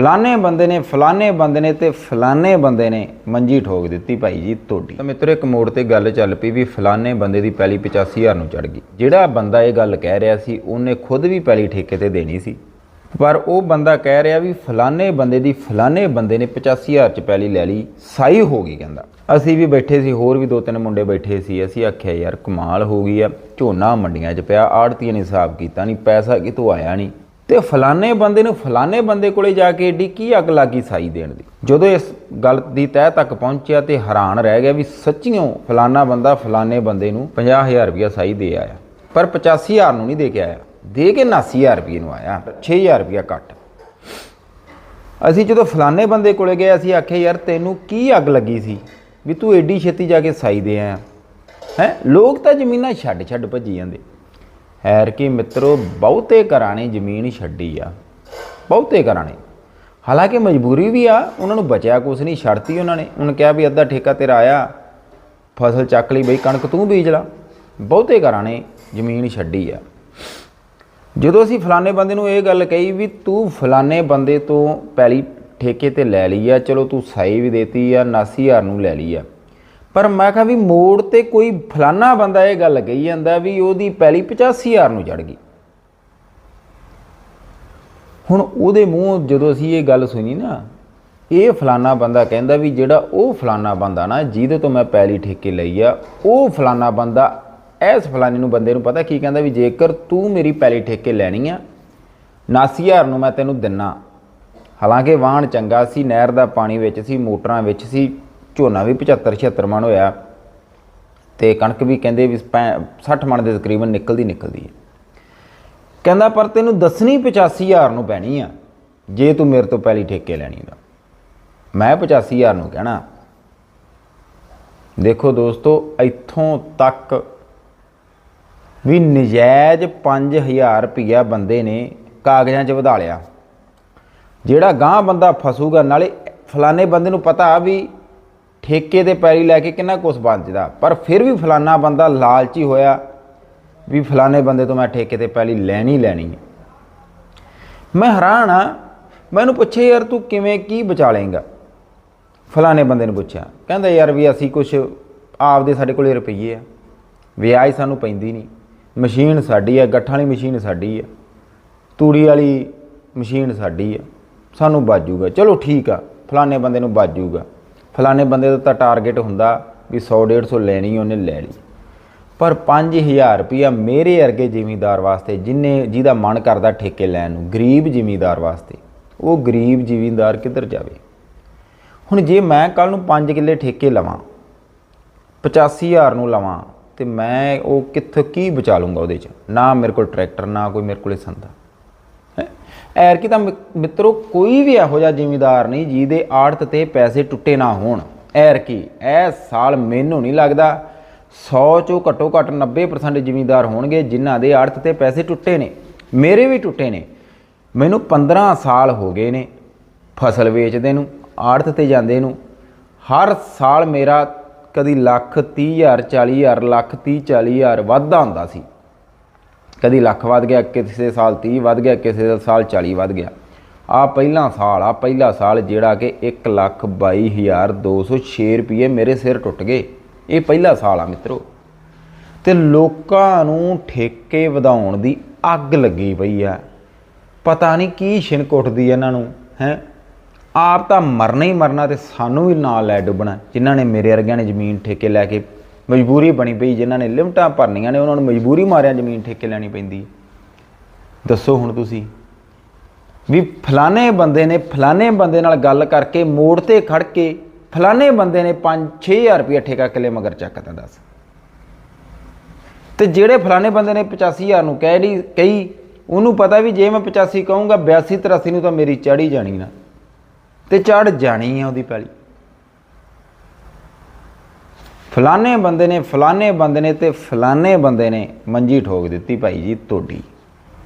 ਫਲਾਣੇ ਬੰਦੇ ਨੇ, ਫਲਾਣੇ ਬੰਦੇ ਨੇ ਤੇ ਫਲਾਣੇ ਬੰਦੇ ਨੇ ਮੰਜੀ ਠੋਕ ਦਿੱਤੀ ਭਾਈ ਜੀ ਤੁਹਾਡੀ। ਤਾਂ ਮਿੱਤਰੋ, ਇੱਕ ਮੋੜ ਤੇ ਗੱਲ ਚੱਲ ਪਈ ਵੀ ਫਲਾਣੇ ਬੰਦੇ ਦੀ ਪਹਿਲੀ 85000 ਨੂੰ ਚੜ ਗਈ। ਜਿਹੜਾ ਬੰਦਾ ਇਹ ਗੱਲ ਕਹਿ ਰਿਹਾ ਸੀ, ਉਹਨੇ ਖੁਦ ਵੀ ਪਹਿਲੀ ਠੇਕੇ ਤੇ ਦੇਣੀ ਸੀ। ਪਰ ਉਹ ਬੰਦਾ ਕਹਿ ਰਿਹਾ ਵੀ ਫਲਾਣੇ ਬੰਦੇ ਦੀ, ਫਲਾਣੇ ਬੰਦੇ ਨੇ 85000 ਚ ਪੈਲੀ ਲੈ ਲਈ, ਸਾਈ ਹੋ ਗਈ ਕਹਿੰਦਾ। ਅਸੀਂ ਵੀ ਬੈਠੇ ਸੀ, ਹੋਰ ਵੀ ਦੋ ਤਿੰਨ ਮੁੰਡੇ ਬੈਠੇ ਸੀ। ਅਸੀਂ ਆਖਿਆ, ਯਾਰ ਕਮਾਲ ਹੋ ਗਈ ਆ, ਝੋਨਾ ਮੰਡੀਆਂ 'ਚ ਪਿਆ, ਆੜਤੀਆਂ ਨੇ ਹਿਸਾਬ ਕੀਤਾ ਨਹੀਂ ਪੈਸਾ ਕਿਤੋਂ ਆਇਆ ਨਹੀਂ ਤੇ ਫਲਾਣੇ ਬੰਦੇ ਨੂੰ ਫਲਾਣੇ ਬੰਦੇ ਕੋਲੇ ਜਾ ਕੇ ਏਡੀ ਕੀ ਅੱਗ ਲੱਗੀ ਸਾਈ ਦੇਣ ਦੀ? ਜਦੋਂ ਇਸ ਗੱਲ ਦੀ ਤਹਿ ਤੱਕ ਪਹੁੰਚਿਆ ਤੇ ਹੈਰਾਨ ਰਹਿ ਗਿਆ ਵੀ ਸੱਚੀਓ ਫਲਾਣਾ ਬੰਦਾ ਫਲਾਣੇ ਬੰਦੇ ਨੂੰ 50000 ਰੁਪਇਆ ਸਾਈ ਦੇ ਆਇਆ। ਪਰ 85000 ਨੂੰ ਨਹੀਂ ਦੇ ਕੇ ਆਇਆ। ਦੇ ਕੇ 79000 ਰੁਪਏ ਨੂੰ ਆਇਆ। 6000 ਰੁਪਇਆ ਘੱਟ। ਅਸੀਂ ਜਦੋਂ ਫਲਾਣੇ ਬੰਦੇ ਕੋਲੇ ਗਏ, ਅਸੀਂ ਆਖਿਆ, ਯਾਰ, ਤੈਨੂੰ ਕੀ ਅੱਗ ਲੱਗੀ ਸੀ? ਵੀ ਤੂੰ ਏਡੀ ਛੇਤੀ ਜਾ ਕੇ ਸਾਈ ਦੇ ਆਇਆ। ਹੈ? ਲੋਕ ਤਾਂ ਜ਼ਮੀਨਾਂ ਛੱਡ ਛੱਡ ਭੱਜੀ ਜਾਂਦੇ। ਹੈਰ ਕਿ ਮਿੱਤਰੋ, ਬਹੁਤੇ ਘਰਾਂ ਨੇ ਜ਼ਮੀਨ ਛੱਡੀ ਆ। ਬਹੁਤੇ ਘਰਾਂ ਨੇ ਹਾਲਾਂਕਿ ਮਜਬੂਰੀ ਵੀ ਆ, ਉਹਨਾਂ ਨੂੰ ਬਚਿਆ ਕੁਛ ਨਹੀਂ ਛੱਡਤੀ ਉਹਨਾਂ ਨੇ। ਉਹਨੇ ਕਿਹਾ ਵੀ ਅੱਧਾ ਠੇਕਾ ਤੇਰਾ ਆਇਆ, ਫਸਲ ਚੱਕ ਲਈ ਬਈ, ਕਣਕ ਤੂੰ ਬੀਜ ਲਾ। ਬਹੁਤੇ ਘਰਾਂ ਨੇ ਜ਼ਮੀਨ ਛੱਡੀ ਆ। ਜਦੋਂ ਅਸੀਂ ਫਲਾਣੇ ਬੰਦੇ ਨੂੰ ਇਹ ਗੱਲ ਕਹੀ ਵੀ ਤੂੰ ਫਲਾਣੇ ਬੰਦੇ ਤੋਂ ਪਹਿਲੀ ਠੇਕੇ ਤੇ ਲੈ ਲਈ ਆ, ਚਲੋ ਤੂੰ ਸਾਈ ਵੀ ਦੇਤੀ ਆ 79000 ਨੂੰ ਲੈ ਲਈ ਆ। ਪਰ ਮੈਂ ਕਿਹਾ ਵੀ ਮੋੜ ਤੇ ਕੋਈ ਫਲਾਨਾ ਬੰਦਾ ਇਹ ਗੱਲ ਕਹੀ ਜਾਂਦਾ ਵੀ ਉਹਦੀ ਪੈਲੀ 85000 ਨੂੰ ਚੜ ਗਈ। ਹੁਣ ਉਹਦੇ ਮੂੰਹ ਜਦੋਂ ਅਸੀਂ ਇਹ ਗੱਲ ਸੁਣੀ ਨਾ, ਇਹ ਫਲਾਨਾ ਬੰਦਾ ਕਹਿੰਦਾ ਵੀ ਜਿਹੜਾ ਉਹ ਫਲਾਨਾ ਬੰਦਾ ਨਾ, ਜਿਹਦੇ ਤੋਂ ਮੈਂ ਪੈਲੀ ਠੇਕੇ ਲਈ ਆ, ਉਹ ਫਲਾਨਾ ਬੰਦਾ ਐਸ ਫਲਾਨੇ ਨੂੰ ਬੰਦੇ ਨੂੰ ਪਤਾ ਕੀ ਕਹਿੰਦਾ ਵੀ ਜੇਕਰ ਤੂੰ ਮੇਰੀ ਪੈਲੀ ਠੇਕੇ ਲੈਣੀ ਆ 79000 ਨੂੰ ਮੈਂ ਤੈਨੂੰ ਦਿੰਨਾ। ਹਾਲਾਂਕਿ ਵਾਹਣ ਚੰਗਾ ਸੀ, ਨਹਿਰ ਦਾ ਪਾਣੀ ਵਿੱਚ ਸੀ, ਮੋਟਰਾਂ ਵਿੱਚ ਸੀ ਝੋਨਾ ਵੀ 75 76 ਮਣ ਹੋਇਆ ਤੇ ਕਣਕ ਵੀ ਕਹਿੰਦੇ ਵੀ 60 ਮਣ ਦੇ ਤਕਰੀਬਨ ਨਿਕਲਦੀ ਨਿਕਲਦੀ ਹੈ। ਕਹਿੰਦਾ, ਪਰ ਤੈਨੂੰ ਦੱਸਣੀ 85000 ਨੂੰ ਪੈਣੀ ਆ, ਜੇ ਤੂੰ ਮੇਰੇ ਤੋਂ ਪਹਿਲੀ ਠੇਕੇ ਲੈਣੀ ਦਾ ਮੈਂ 85000 ਨੂੰ ਕਹਿਣਾ, ਦੇਖੋ ਦੋਸਤੋ, ਇੱਥੋਂ ਤੱਕ ਵੀ ਨਜਾਇਜ਼ 5000 ਰੁਪਇਆ ਬੰਦੇ ਨੇ ਕਾਗਜ਼ਾਂ 'ਚ ਵਧਾ ਲਿਆ। ਜਿਹੜਾ ਗਾਂ ਬੰਦਾ ਫਸੂਗਾ, ਨਾਲੇ ਫਲਾਣੇ ਬੰਦੇ ਨੂੰ ਪਤਾ ਵੀ ਠੇਕੇ ਤੇ ਪੈਰੀ ਲੈ ਕੇ ਕਿੰਨਾ ਕੁਛ ਬਚਦਾ ਪਰ ਫਿਰ ਵੀ ਫਲਾਨਾ ਬੰਦਾ ਲਾਲਚੀ ਹੋਇਆ ਵੀ ਫਲਾਣੇ ਬੰਦੇ ਤੋਂ ਮੈਂ ਠੇਕੇ ਤੇ ਪੈਲੀ ਲੈਣੀ ਲੈਣੀ ਹੈ। ਮੈਂ ਹੈਰਾਨ ਆ ਮੈਨੂੰ ਪੁੱਛੇ ਯਾਰ ਤੂੰ ਕਿਵੇਂ, ਕੀ ਬਚਾ ਲੇਗਾ ਫਲਾਣੇ ਬੰਦੇ ਨੂੰ ਪੁੱਛਿਆ। ਕਹਿੰਦਾ, ਯਾਰ ਵੀ ਅਸੀਂ ਕੁਛ ਆਪਦੇ ਸਾਡੇ ਕੋਲੇ ਰੁਪਈਏ ਆ। ਵਿਆਜ ਸਾਨੂੰ ਪੈਂਦੀ ਨਹੀਂ। ਮਸ਼ੀਨ ਸਾਡੀ ਆ, ਗੱਠਾਂ ਵਾਲੀ ਮਸ਼ੀਨ ਸਾਡੀ ਆ। ਤੂੜੀ ਵਾਲੀ ਮਸ਼ੀਨ ਸਾਡੀ ਆ। ਸਾਨੂੰ ਬਾਜੂਗਾ। ਚਲੋ ਠੀਕ ਆ ਫਲਾਣੇ ਬੰਦੇ ਨੂੰ ਬਾਜੂਗਾ। ਫਲਾਣੇ ਬੰਦੇ ਦਾ ਤਾਂ ਟਾਰਗੇਟ ਹੁੰਦਾ ਵੀ 100 150 ਲੈਣੀ ਉਹਨੇ ਲੈ ਲਈ। ਪਰ 5000 ਰੁਪਇਆ ਮੇਰੇ ਵਰਗੇ ਜ਼ਿਮੀਂਦਾਰ ਵਾਸਤੇ, ਜਿਨੇ ਜਿਹਦਾ ਮਨ ਕਰਦਾ ਠੇਕੇ ਲੈਣ ਨੂੰ, ਗਰੀਬ ਜ਼ਿਮੀਂਦਾਰ ਵਾਸਤੇ, ਉਹ ਗਰੀਬ ਜ਼ਿਮੀਂਦਾਰ ਕਿੱਧਰ ਜਾਵੇ? ਹੁਣ ਜੇ ਮੈਂ ਕੱਲ ਨੂੰ 5 ਕਿੱਲੇ ਠੇਕੇ ਲਵਾਂ 85000 ਨੂੰ ਲਵਾਂ, ਤੇ ਮੈਂ ਉਹ ਕਿੱਥੋਂ ਕੀ ਬਚਾ ਲੂੰਗਾ ਉਹਦੇ ਚ? ਨਾ ਮੇਰੇ ਕੋਲ ਟਰੈਕਟਰ, ਨਾ ਕੋਈ ਮੇਰੇ ਕੋਲੇ ਸੰਦਾ। ਐਰ ਕੀ ਤਾਂ ਮਿ- ਮਿੱਤਰੋ, ਕੋਈ ਵੀ ਇਹੋ ਜਿਹਾ ਜ਼ਿਮੀਂਦਾਰ ਨਹੀਂ ਜਿਹਦੇ ਆੜਤ ਤੇ ਪੈਸੇ ਟੁੱਟੇ ਨਾ ਹੋਣ। ਐਰ ਕੀ? ਇਹ ਸਾਲ ਮੈਨੂੰ ਨਹੀਂ ਲੱਗਦਾ 100 ਚੋਂ ਘੱਟੋ ਘੱਟ 90% ਜ਼ਿਮੀਂਦਾਰ ਹੋਣਗੇ ਜਿਨ੍ਹਾਂ ਦੇ ਆੜਤ ਤੇ ਪੈਸੇ ਟੁੱਟੇ ਨੇ, ਮੇਰੇ ਵੀ ਟੁੱਟੇ ਨੇ। ਮੈਨੂੰ 15 ਸਾਲ ਹੋ ਗਏ ਨੇ ਫਸਲ ਵੇਚਦੇ ਨੂੰ, ਆੜਤ ਤੇ ਜਾਂਦੇ ਨੂੰ। ਹਰ ਸਾਲ ਮੇਰਾ ਕਦੀ ਲੱਖ 30000 40000 ਲੱਖ 30 40000 ਵਾਧਾ ਹੁੰਦਾ ਸੀ। ਕਦੀ ਲੱਖ ਵੱਧ ਗਿਆ, ਕਿਸੇ ਸਾਲ 30 ਵੱਧ ਗਿਆ, ਕਿਸੇ ਸਾਲ 40 ਵੱਧ ਗਿਆ। ਆ ਪਹਿਲਾ ਸਾਲ ਆ ਪਹਿਲਾ ਸਾਲ ਜਿਹੜਾ ਕਿ 122206 ਰੁਪਏ ਮੇਰੇ ਸਿਰ ਟੁੱਟ ਗਏ। ਇਹ ਪਹਿਲਾ ਸਾਲ ਆ ਮਿੱਤਰੋ। ਤੇ ਲੋਕਾਂ ਨੂੰ ਠੇਕੇ ਵਧਾਉਣ ਦੀ ਅੱਗ ਲੱਗੀ ਪਈ ਆ। ਪਤਾ ਨਹੀਂ ਕੀ ਛਿਣਕ ਉੱਠਦੀ ਇਹਨਾਂ ਨੂੰ, ਹੈ? ਆਪ ਤਾਂ ਮਰਨਾ ਹੀ ਮਰਨਾ ਤੇ ਸਾਨੂੰ ਵੀ ਨਾਲ ਲੈ ਡੁੱਬਣਾ, ਜਿਨ੍ਹਾਂ ਨੇ ਮੇਰੇ ਵਰਗਿਆਂ ਨੇ ਜ਼ਮੀਨ ਠੇਕੇ ਲੈ ਕੇ ਮਜਬੂਰੀ ਬਣੀ ਪਈ, ਜਿਨ੍ਹਾਂ ਨੇ ਲਿਮਟਾਂ ਭਰਨੀਆਂ ਨੇ, ਉਹਨਾਂ ਨੂੰ ਮਜਬੂਰੀ ਮਾਰਿਆ, ਜ਼ਮੀਨ ਠੇਕੇ ਲੈਣੀ ਪੈਂਦੀ ਦੱਸੋ ਹੁਣ ਤੁਸੀਂ ਵੀ ਫਲਾਣੇ ਬੰਦੇ ਨੇ, ਫਲਾਣੇ ਬੰਦੇ ਨਾਲ ਗੱਲ ਕਰਕੇ ਮੋੜ ਤੇ ਖੜ ਕੇ ਫਲਾਣੇ ਬੰਦੇ ਨੇ 5-6000 ਰੁਪਏ ਠੇਕਾ ਕਿੱਲੇ ਮਗਰ ਚੱਕਦਾ ਦੱਸ। ਤੇ ਜਿਹੜੇ ਫਲਾਣੇ ਬੰਦੇ ਨੇ 85000 ਨੂੰ ਕਹਿ ਲਈ, ਕਹੀ, ਉਹਨੂੰ ਪਤਾ ਵੀ ਜੇ ਮੈਂ 85 ਕਹੂੰਗਾ 82 83 ਨੂੰ ਤਾਂ ਮੇਰੀ ਚੜੀ ਜਾਣੀ ਨਾ। ਤੇ ਚੜ ਜਾਣੀ ਆ ਉਹਦੀ ਪੈਲੀ। ਫਲਾਣੇ ਬੰਦੇ ਨੇ, ਫਲਾਣੇ ਬੰਦੇ ਨੇ ਤੇ ਫਲਾਣੇ ਬੰਦੇ ਨੇ ਮੰਜੀ ਠੋਕ ਦਿੱਤੀ ਭਾਈ ਜੀ ਤੁਹਾਡੀ।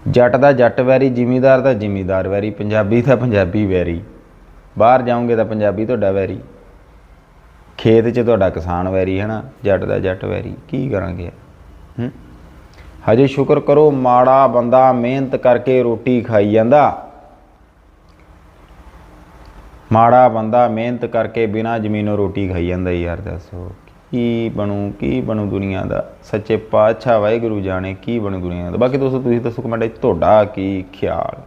ਜੱਟ ਦਾ ਜੱਟ ਵੈਰੀ, ਜ਼ਿਮੀਦਾਰ ਦਾ ਜ਼ਿਮੀਦਾਰ ਵੈਰੀ, ਪੰਜਾਬੀ ਦਾ ਪੰਜਾਬੀ ਵੈਰੀ, ਬਾਹਰ ਜਾਓਗੇ ਤਾਂ ਪੰਜਾਬੀ ਤੁਹਾਡਾ ਵੈਰੀ, ਖੇਤ 'ਚ ਤੁਹਾਡਾ ਕਿਸਾਨ ਵੈਰੀ ਹੈ ਨਾ ਜੱਟ ਦਾ ਜੱਟ ਵੈਰੀ, ਕੀ ਕਰਾਂਗੇ? ਹੂੰ? ਹਜੇ ਸ਼ੁਕਰ ਕਰੋ ਮਾੜਾ ਬੰਦਾ ਮਿਹਨਤ ਕਰਕੇ ਰੋਟੀ ਖਾਈ ਜਾਂਦਾ। ਮਾੜਾ ਬੰਦਾ ਮਿਹਨਤ ਕਰਕੇ ਬਿਨਾ ਜ਼ਮੀਨੋਂ ਰੋਟੀ ਖਾਈ ਜਾਂਦਾ ਯਾਰ, ਦੱਸੋ ਕੀ ਬਣੂ ਕੀ ਬਣੂ ਦੁਨੀਆ ਦਾ? ਸੱਚੇ ਪਾਤਸ਼ਾਹ ਵਾਹਿਗੁਰੂ ਜਾਣੇ ਕੀ ਬਣੂ ਦੁਨੀਆ ਦਾ? ਬਾਕੀ ਦੋਸਤੋ, ਤੁਸੀਂ ਦੱਸੋ ਕਮੈਂਟ ਵਿੱਚ ਤੁਹਾਡਾ ਕੀ ਖਿਆਲ?